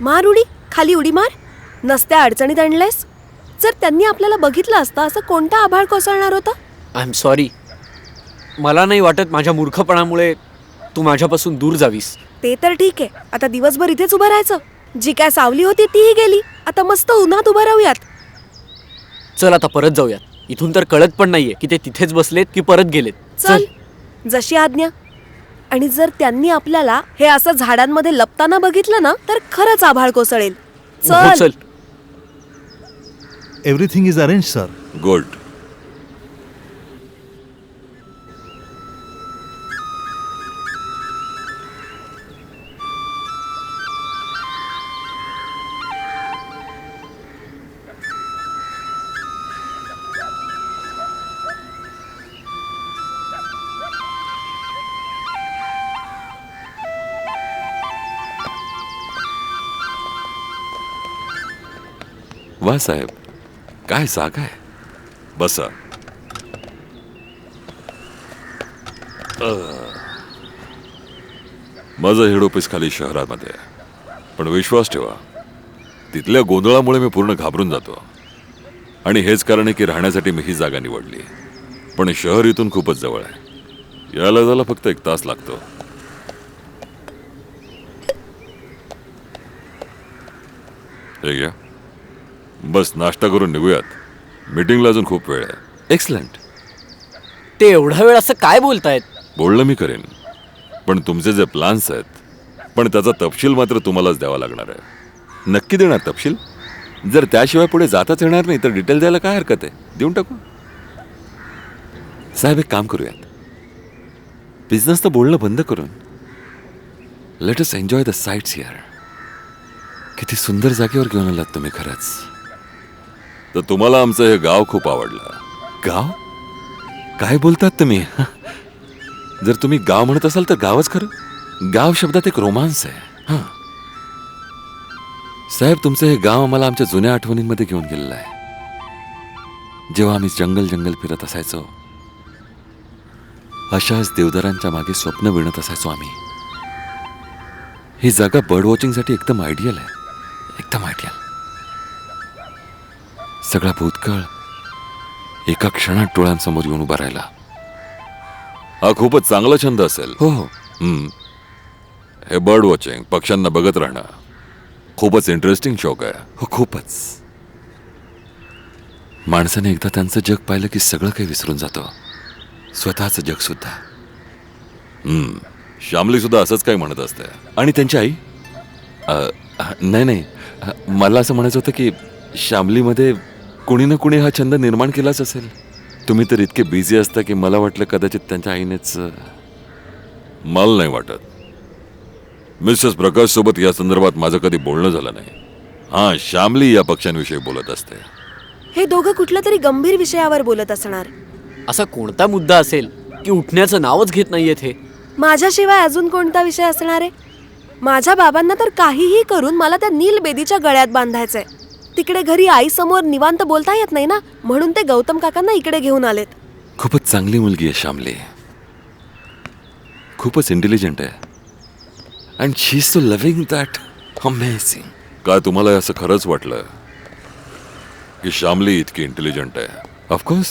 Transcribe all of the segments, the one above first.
मार उडी खाली उडी मार. नसत्या अडचणीत आणलेस जर त्यांनी आपल्याला बघितलं असतं असं कोणता आभाळ कोसळणार होतं? आय एम सॉरी मला नाही वाटत माझ्या मूर्खपणामुळे तू माझ्यापासून दूर जावीस. ते तर ठीक आहे. आता दिवसभर इथेच उभं राहायचं. जी काय सावली होती तीही गेली. आता मस्त उन्हात उभं राहूयात. चल आता परत जाऊयात. इथून तर कळत पण नाहीये की ते तिथेच बसलेत की परत गेलेत. चल. जशी आज्ञा. आणि जर त्यांनी आपल्याला हे असं झाडांमध्ये लपताना बघितलं ना तर खरंच आभाळ कोसळेल. हो, चल. चल. Everything is arrange sir good वा साहेब. काय जागा आहे बसा. माझं हेड ऑफिस खाली शहरामध्ये आहे. पण विश्वास ठेवा तिथल्या गोंधळामुळे मी पूर्ण घाबरून जातो. आणि हेच कारण आहे की राहण्यासाठी मी ही जागा निवडली. पण शहर इथून खूपच जवळ आहे. यायला जायला फक्त एक तास लागतो. हे घ्या. बस नाश्ता करून निघूयात. मीटिंगला अजून खूप वेळ आहे. एक्सलंट ते एवढा वेळ असं काय बोलतायत? बोलणं मी करेन. पण तुमचे जे प्लान्स आहेत पण त्याचा तपशील मात्र तुम्हालाच द्यावा लागणार आहे. नक्की देणार तपशील? जर त्याशिवाय पुढे जाताच येणार नाही तर डिटेल द्यायला काय हरकत आहे? देऊन टाकू? साहेब एक काम करूयात. बिझनेस तर बोलणं बंद करून let us enjoy the sights here किती सुंदर जागेवर घेऊन आलात तुम्ही खरंच. तर तुम्हाला आमचं हे गाव खूप आवडलं. गाव? काय बोलतात तुम्ही? जर तुम्ही गाव म्हणत असाल तर गावच खरं. गाव शब्दात एक रोमांस आहे. हां. साहेब तुमचं हे गाव आम्हाला आमच्या जुन्या आठवणींमध्ये घेऊन गेलेलं आहे. जेव्हा आम्ही जंगल जंगल फिरत असायचो अशाच देवदारांच्या मागे स्वप्न विणत असायचो आम्ही. ही जागा बर्ड वॉचिंगसाठी एकदम आयडियल आहे. एकदम आयडियल. सगळा भूतकाळ एका क्षणात डोळ्यांसमोर येऊन उभा राहिला. हा खूपच चांगला छंद असेल. हो हो. हे बर्ड वॉचिंग पक्ष्यांना बघत राहणं खूपच इंटरेस्टिंग शौक आहे. हो खूपच. माणसाने एकदा त्यांचं जग पाहिलं की सगळं काही विसरून जातो. स्वतःचं जग सुद्धा. श्यामली सुद्धा असंच काही म्हणत असते. आणि त्यांची आई? अ, नाही नाही. अ, मला असं म्हणायचं होतं की श्यामलीमध्ये कुणी ना कुणी हा छंद निर्माण केलाच असेल. तुम्ही तर इतके बिझी असता की मला वाटलं कदाचित त्यांच्या आईनेच मला नाही वाटत. मिसेस प्रकाश सोबत या संदर्भात माझं कधी बोलणं झालं नाही. हां श्यामली या पक्षांविषयी बोलत असते. हे दोघं कुठल्या तरी गंभीर विषयावर बोलत असणार. असा कोणता मुद्दा असेल की उठण्याचं नावच घेत नाहीयेत हे? माझ्याशिवाय अजून कोणता विषय असणार आहे? माझ्या बाबांना तर काहीही करून मला त्या नील बेदीच्या गळ्यात बांधायचंय. तिकडे घरी आई समोर निवांत बोलता येत नाही ना? म्हणून ते गौतम काकांना इकडे घेऊन आलेत. खूपच चांगली मुलगी आहे श्यामली. खूपच इंटेलिजंट आहे. And she so loving that amazing काय तुम्हाला असं खरंच वाटलं? की श्यामली इतकी इंटेलिजंट आहे? ऑफकोर्स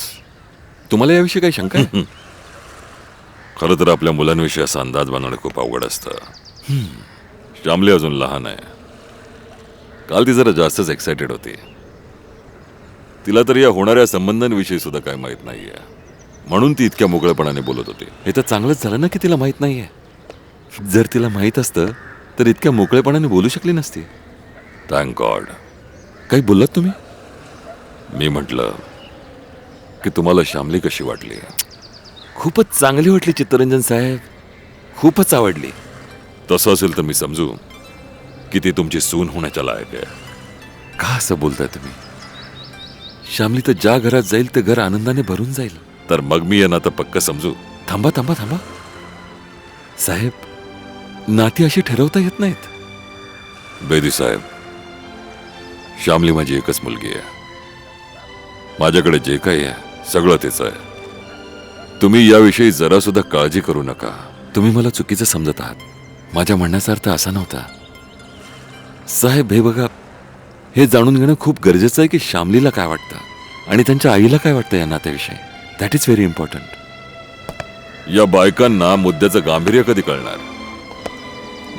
तुम्हाला याविषयी काही शंका आहे? खरं तर आपल्या मुलांविषयी असा अंदाज बांधणं खूप अवघड असतं. श्यामली अजून लहान आहे. काल ती जरा जास्तच एक्सायटेड होती. तिला तर या होणाऱ्या संबंधांविषयी सुद्धा काय माहीत नाहीये. म्हणून ती इतक्या मोकळेपणाने बोलत होती. हे तर चांगलंच झालं ना की तिला माहीत नाहीये. जर तिला माहीत असतं तर इतक्या मोकळेपणाने बोलू शकली नसती. थँक गॉड काही बोललात तुम्ही? मी म्हटलं की तुम्हाला श्यामली कशी वाटली? खूपच चांगली वाटली चित्तरंजन साहेब. खूपच आवडली. तसं असेल तर मी समजू. की ती तुमची सून होण्याच्या लायक आहे. का असं बोलताय तुम्ही? श्यामली तर ज्या घरात जाईल ते घर आनंदाने भरून जाईल. तर मग मी यांना तर पक्क समजू. थांबा थांबा थांबा. साहेब नाती अशी ठरवता येत नाहीत. बेदी साहेब श्यामली माझी एकच मुलगी आहे. माझ्याकडे जे काही आहे सगळं तिचं आहे. तुम्ही याविषयी जरा सुद्धा काळजी करू नका. तुम्ही मला चुकीचं समजत आहात. माझ्या म्हणण्याचा अर्थ असा नव्हता. साहेब हे बघा. हे जाणून घेणं खूप गरजेचं आहे की श्यामलीला काय वाटतं आणि त्यांच्या आईला काय वाटतं या नात्याविषयी. दॅट इज व्हेरी इम्पॉर्टंट या बायकांना मुद्द्याचं गांभीर्य कधी कळणार?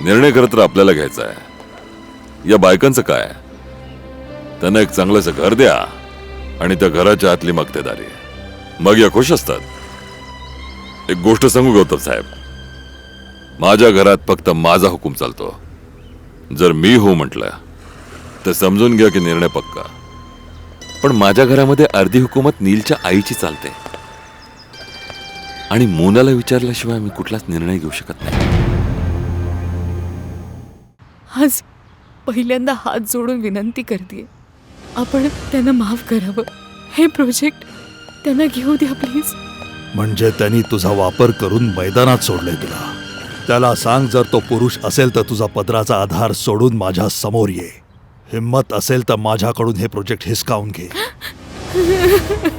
निर्णय खरं तर आपल्याला घ्यायचा आहे. या बायकांचं काय त्यांना एक चांगलंसं घर द्या आणि त्या घराच्या आतली मक्तेदारी. मग या खुश असतात. एक गोष्ट सांगू गौतम साहेब. माझ्या घरात फक्त माझा हुकूम चालतो. जर मी हो म्हटलं तर समजून घ्या की निर्णय पक्का. पण माझ्या घरामध्ये अर्धी हुकूमत नीलच्या आईची चालते. आणि मोनाला विचारल्याशिवाय मी कुठलाच निर्णय घेऊ शकत नाही. आज पहिल्यांदा हात जोडून विनंती करते आपण त्यांना माफ करावं. हे प्रोजेक्ट त्यांना घेऊ द्या प्लीज म्हणजे त्यांनी तुझा वापर करून मैदानात सोडले तुला. त्याला सांग जर तो पुरुष असेल तर तुझा पदराचा आधार सोडून माझ्यासमोर ये. हिम्मत असेल तर माझ्याकडून हे प्रोजेक्ट हिसकावून घे.